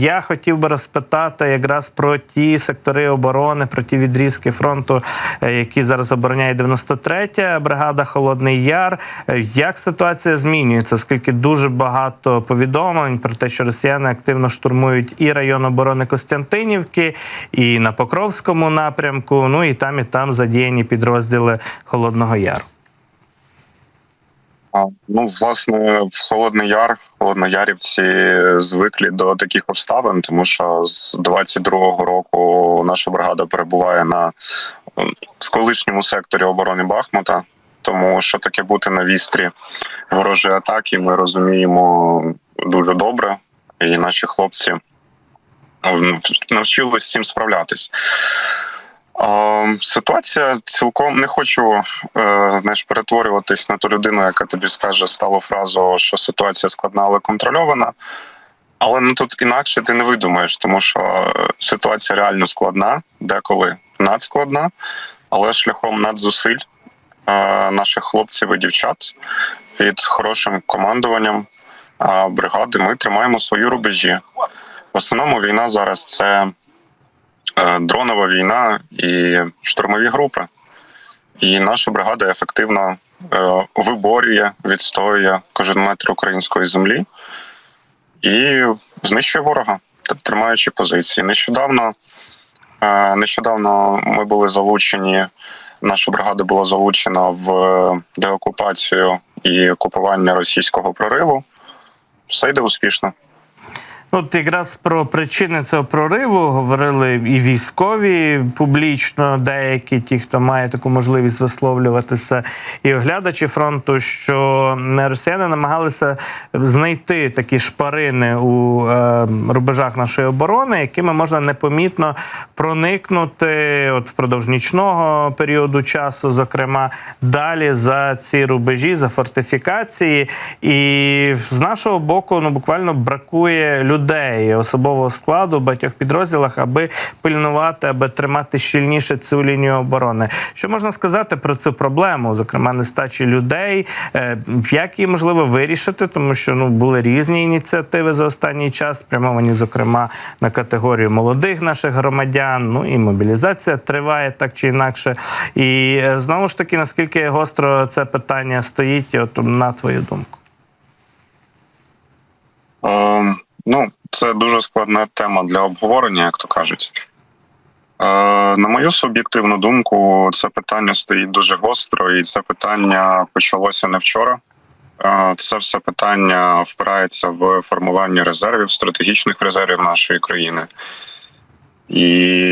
я хотів би розпитати якраз про ті сектори оборони, про ті відрізки фронту, е, які зараз обороняє 93-я бригада Холодний Яр. Е, Як ситуація змінюється? Оскільки дуже багато повідомлень про те, що росіяни активно штурмують і район оборони Костянтинівки, і на Покровському напрямку. Ну і там, і там задіяні підрозділи Холодного Яру. Ну, власне, в Холодний Яр, холодноярівці звикли до таких обставин, тому що з 22-го року наша бригада перебуває на колишньому секторі оборони Бахмута. Тому що таке бути на вістрі ворожої атаки, ми розуміємо дуже добре, і наші хлопці навчились з цим справлятись. Ситуація цілком не хочу е, знаєш, перетворюватись на ту людину, яка тобі скаже сталу фразу, що ситуація складна, але контрольована. Але ну тут інакше ти не видумаєш, тому що е, ситуація реально складна, деколи надскладна, але шляхом надзусиль е, наших хлопців і дівчат під хорошим командуванням бригади ми тримаємо свої рубежі. В основному війна зараз це дронова війна і штурмові групи. І наша бригада ефективно е, виборює, відстоює кожен метр української землі і знищує ворога, тримаючи позиції. Нещодавно, е, нещодавно ми були залучені, наша бригада була залучена в деокупацію і окупування російського прориву. Все йде успішно. От якраз про причини цього прориву говорили і військові публічно, деякі ті, хто має таку можливість висловлюватися, і оглядачі фронту, що росіяни намагалися знайти такі шпарини у е, рубежах нашої оборони, якими можна непомітно проникнути от впродовж нічного періоду часу, зокрема, далі за ці рубежі, за фортифікації. І з нашого боку, ну буквально бракує людей, особового складу в багатьох підрозділах, аби пильнувати, аби тримати щільніше цю лінію оборони. Що можна сказати про цю проблему, зокрема нестачі людей, Е, як її можливо вирішити, тому що ну були різні ініціативи за останній час, спрямовані, зокрема, на категорію молодих наших громадян. Ну і мобілізація триває так чи інакше. І е, знову ж таки, наскільки гостро це питання стоїть, от на твою думку. Е, ну, це дуже складна тема для обговорення, як то кажуть. Е, на мою суб'єктивну думку, це питання стоїть дуже гостро, і це питання почалося не вчора. Е, це все питання впирається в формування резервів, стратегічних резервів нашої країни. І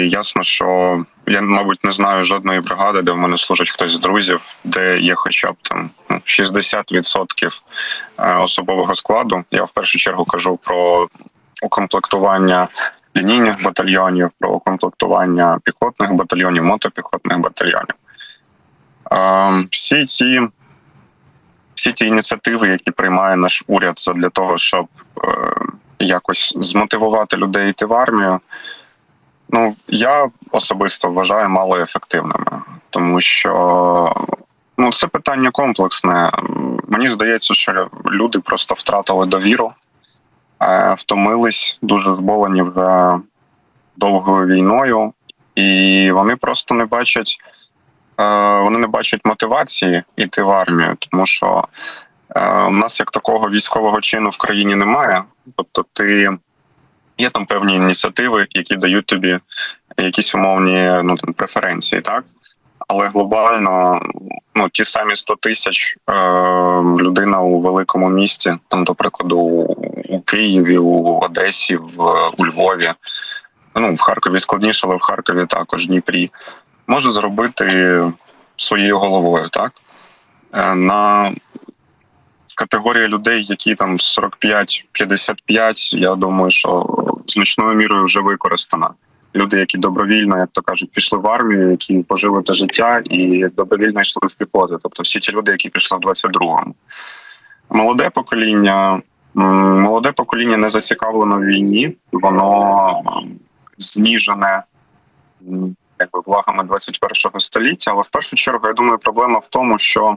ясно, що я, мабуть, не знаю жодної бригади, де в мене служить хтось з друзів, де є хоча б там ну, 60% е, особового складу. Я в першу чергу кажу про укомплектування лінійних батальйонів, про укомплектування піхотних батальйонів, мотопіхотних батальйонів. Е, Всі ці всі ті ініціативи, які приймає наш уряд для того, щоб е, якось змотивувати людей йти в армію. Ну, я особисто вважаю малоефективними, тому що ну, це питання комплексне. Мені здається, що люди просто втратили довіру, е, втомились, дуже зболені вже довгою війною, і вони просто не бачать, е, вони не бачать мотивації йти в армію, тому що е, у нас як такого військового чину в країні немає. Тобто, ти є там певні ініціативи, які дають тобі якісь умовні ну там преференції, так але глобально ну ті самі 100 тисяч е, людина у великому місті, там, до прикладу, у, Києві, у Одесі, в у Львові. Ну в Харкові складніше, але в Харкові також Дніпрі може зробити своєю головою, так Е, на категорія людей, які там 45-55, я думаю, що значною мірою вже використана. Люди, які добровільно, як то кажуть, пішли в армію, які пожили те життя і добровільно йшли в піхоту. Тобто всі ті люди, які пішли в 22-му. Молоде покоління, молоде покоління не зацікавлено в війні, воно зніжене якби влагами 21-го століття. Але в першу чергу, я думаю, проблема в тому, що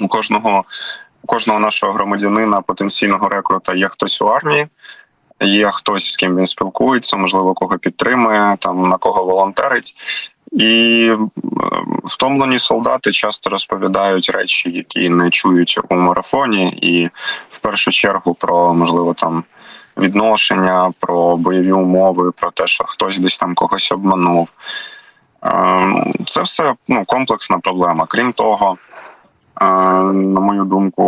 у кожного кожного нашого громадянина потенційного рекрута є хтось у армії. є хтось, з ким він спілкується, можливо, кого підтримує, там на кого волонтерить. І втомлені солдати часто розповідають речі, які не чують у марафоні, і в першу чергу про можливо там відношення, про бойові умови, про те, що хтось десь там когось обманув. Е, Це все ну, комплексна проблема. Крім того, на мою думку,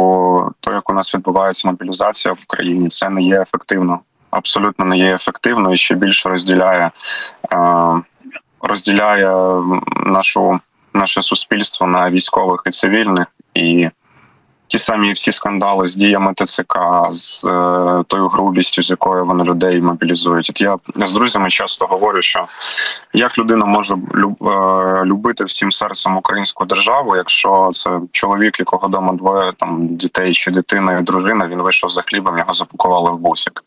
то, як у нас відбувається мобілізація в країні, це не є ефективно. Абсолютно не є ефективно і ще більше розділяє, е, розділяє нашу, наше суспільство на військових і цивільних. І ті самі всі скандали з діями ТЦК, з е, тою грубістю, з якою вони людей мобілізують. От я з друзями часто говорю, що як людина може е, любити всім серцем українську державу, якщо це чоловік, якого вдома двоє там дітей чи дитина, і дружина, він вийшов за хлібом, його запакували в бусик.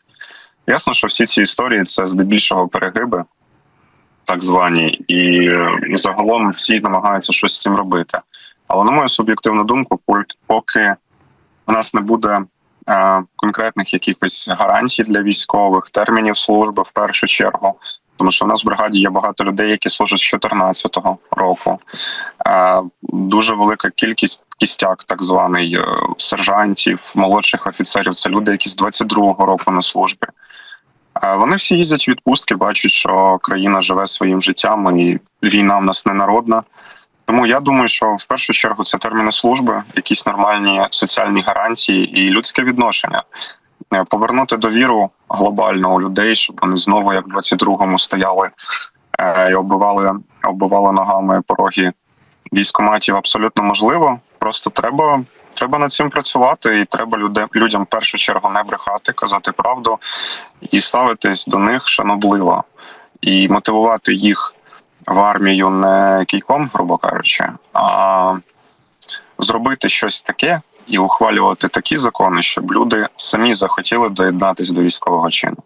Ясно, що всі ці історії це здебільшого перегиби, так звані, і, е, загалом всі намагаються щось з цим робити. Але на мою суб'єктивну думку, пок- поки у нас не буде е, конкретних якихось гарантій для військових, термінів служби в першу чергу. Тому що в нас в бригаді є багато людей, які служать з 2014 року. Е, дуже велика кількість кістяк, так званий е, сержантів, молодших офіцерів. Це люди, які з 22-го року на службі. Вони всі їздять в відпустки, бачать, що країна живе своїм життям, і війна в нас не народна. Тому я думаю, що в першу чергу це терміни служби, якісь нормальні соціальні гарантії і людське відношення. Е, Повернути довіру глобально у людей, щоб вони знову, як в 22-му, стояли е, і оббивали, оббивали ногами пороги військоматів. Абсолютно можливо. Просто треба, треба над цим працювати, і треба люди, людям в першу чергу не брехати, казати правду і ставитись до них шанобливо, і мотивувати їх в армію не кійком, грубо кажучи, а зробити щось таке і ухвалювати такі закони, щоб люди самі захотіли доєднатися до військового чину.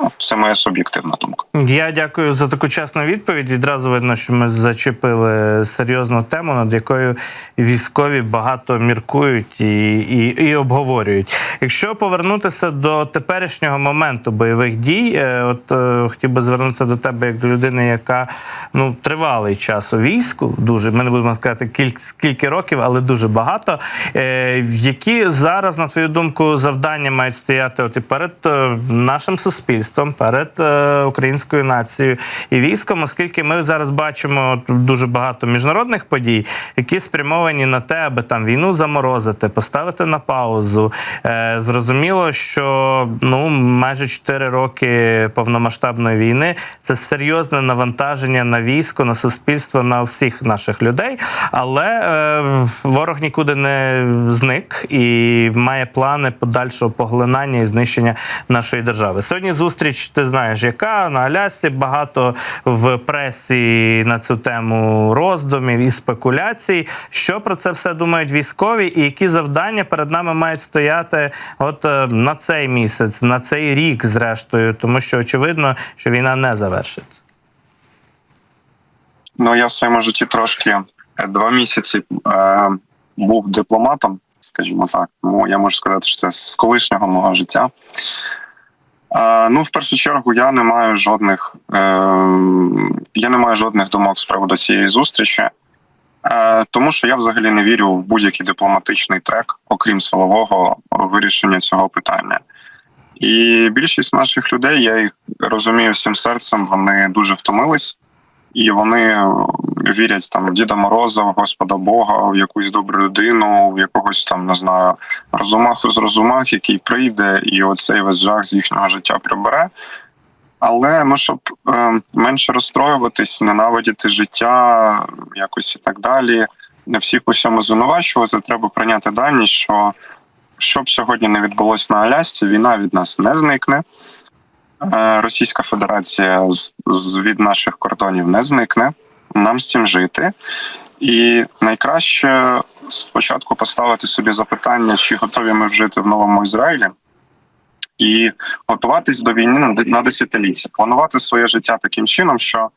Ну, це моя суб'єктивна думка. Я дякую за таку чесну відповідь. Відразу видно, що ми зачепили серйозну тему, над якою військові багато міркують і, і, і обговорюють. Якщо повернутися до теперішнього моменту бойових дій, е, от е, хотів би звернутися до тебе як до людини, яка ну тривалий час у війську, дуже ми не будемо сказати кілька, скільки років, але дуже багато. Е, які зараз, на твою думку, завдання мають стояти от і перед нашим суспільством, перед е, українською нацією і військом, оскільки ми зараз бачимо дуже багато міжнародних подій, які спрямовані на те, аби там війну заморозити, поставити на паузу. Е, зрозуміло, що ну майже 4 роки повномасштабної війни це серйозне навантаження на військо, на суспільство, на всіх наших людей. Але е, ворог нікуди не зник і має плани подальшого поглинання і знищення нашої держави. Сьогодні зустріч, ти знаєш, яка на Алясці багато в пресі на цю тему роздумів і спекуляцій. Що про це все думають військові, і які завдання перед нами мають стояти от е, на цей місяць, на цей рік, зрештою, тому що очевидно, що війна не завершиться. Ну я в своєму житті трошки е, два місяці е, був дипломатом, скажімо так. Тому я можу сказати, що це з колишнього мого життя. Ну, в першу чергу, я не маю жодних е, я не маю жодних думок з приводу цієї зустрічі, е, тому що я взагалі не вірю в будь-який дипломатичний трек, окрім силового вирішення цього питання. І більшість наших людей, я їх розумію всім серцем, вони дуже втомились, і вони вірять там в Діда Мороза, в Господа Бога, в якусь добру людину, в якогось там не знаю розумаху з розумах, який прийде, і оцей весь жах з їхнього життя прибере. Але ну щоб е, менше розстроюватись, ненавидіти життя, якось і так далі, не всіх у всьому звинувачувати, треба прийняти дані, що що б сьогодні не відбулося на Алясці, війна від нас не зникне. Е, Російська Федерація від наших кордонів не зникне. Нам з цим жити. І найкраще спочатку поставити собі запитання, чи готові ми жити в новому Ізраїлі, і готуватись до війни на десятиліття, планувати своє життя таким чином, що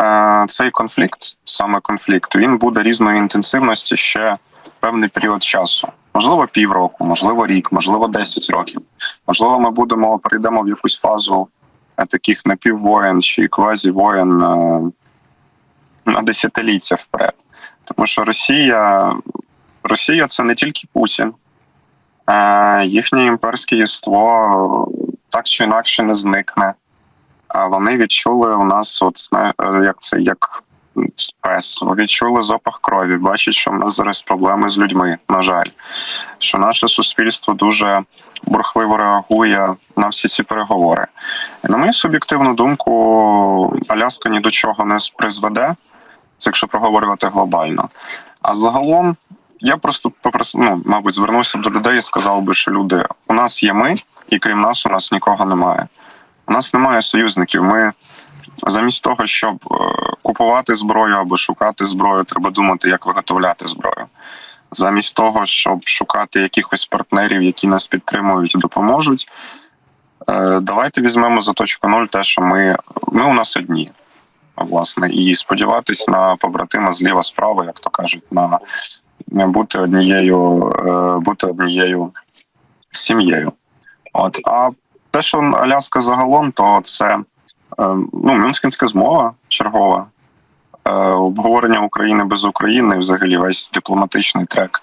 е, цей конфлікт, саме конфлікт, він буде різної інтенсивності ще певний період часу. Можливо, півроку, можливо, рік, можливо, 10 років. Можливо, ми будемо перейдемо в якусь фазу е, таких напіввоєн чи квазівоєн е, на десятиліття вперед. Тому що Росія, Росія це не тільки Путін, е, їхнє імперське єство так чи інакше не зникне. А вони відчули у нас, от як це як спес, відчули запах крові. Бачать, що в нас зараз проблеми з людьми. На жаль, що наше суспільство дуже бурхливо реагує на всі ці переговори. І на мою суб'єктивну думку, Аляска ні до чого не призведе. Це якщо проговорювати глобально. А загалом я просто попросив, ну, мабуть, звернувся б до людей і сказав би, що люди, у нас є ми, і крім нас, у нас нікого немає. У нас немає союзників. Ми замість того, щоб е, купувати зброю або шукати зброю, треба думати, як виготовляти зброю. Замість того, щоб шукати якихось партнерів, які нас підтримують і допоможуть. е, Давайте візьмемо за точку нуль те, що ми, ми у нас одні, власне, і сподіватись на побратима зліва справа, як то кажуть, на бути однією, е, бути однією сім'єю. От а те, що Аляска загалом, то це ну, Мюнхенська змова чергова. Е, Обговорення України без України, взагалі весь дипломатичний трек,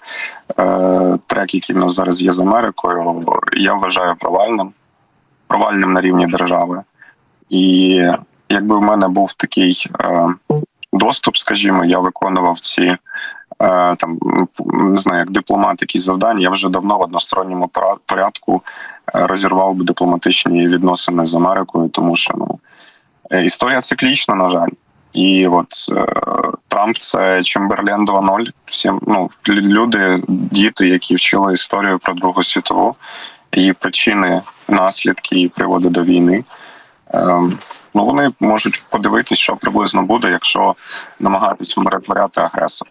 е, трек, який в нас зараз є з Америкою, я вважаю провальним, провальним на рівні держави. І якби в мене був такий е, доступ, скажімо, я виконував ці е, там не знаю, як дипломат, якісь завдання, я вже давно в односторонньому порядку е, розірвав би дипломатичні відносини з Америкою, тому що ну е, історія циклічна, на жаль. І от е, Трамп це Чемберлен 2.0. Всі ну люди, діти, які вчили історію про Другу світову, її причини, наслідки і приводи до війни. Ем, ну вони можуть подивитись, що приблизно буде, якщо намагатись умиротворяти агресора.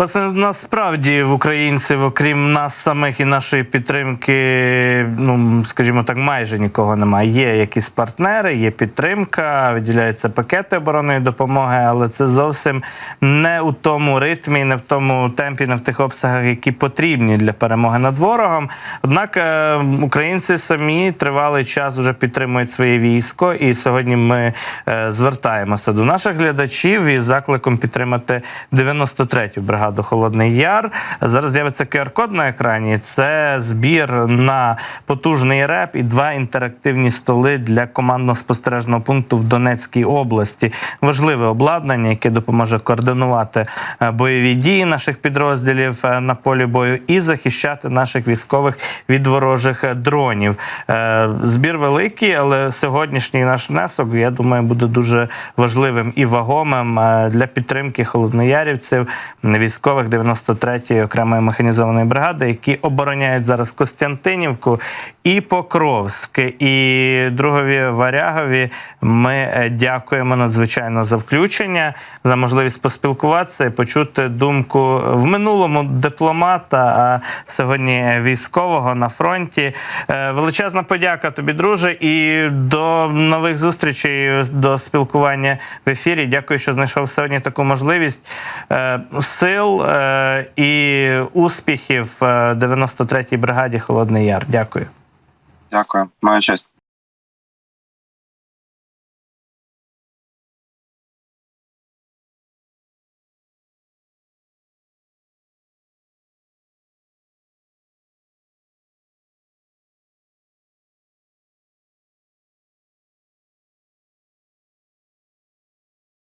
Власне, насправді в українців, окрім нас самих і нашої підтримки, ну скажімо так, майже нікого немає. Є якісь партнери, є підтримка, виділяються пакети оборонної допомоги, але це зовсім не у тому ритмі, не в тому темпі, не в тих обсягах, які потрібні для перемоги над ворогом. Однак е, українці самі тривалий час вже підтримують своє військо, і сьогодні ми е, звертаємося до наших глядачів із закликом підтримати 93-ю бригаду Холодний Яр. Зараз з'явиться QR-код на екрані. Це збір на потужний реп і два інтерактивні столи для командно-спостережного пункту в Донецькій області. Важливе обладнання, яке допоможе координувати е, бойові дії наших підрозділів е, на полі бою і захищати наших військових від ворожих дронів. Е, Збір великий, але сьогоднішній наш внесок, я думаю, буде дуже важливим і вагомим для підтримки холодноярівців, військових 93-ї окремої механізованої бригади, які обороняють зараз Костянтинівку і Покровськ. І другові варягові ми е, дякуємо надзвичайно за включення, за можливість поспілкуватися і почути думку в минулому дипломата, а сьогодні військового на фронті. Е, Величезна подяка тобі, друже, і до нових зустрічей, до спілкування в ефірі. Дякую, що знайшов сьогодні таку можливість. Е, Сил е, і успіхів е, 93-й бригаді Холодний Яр. Дякую. Дякую, маю честь.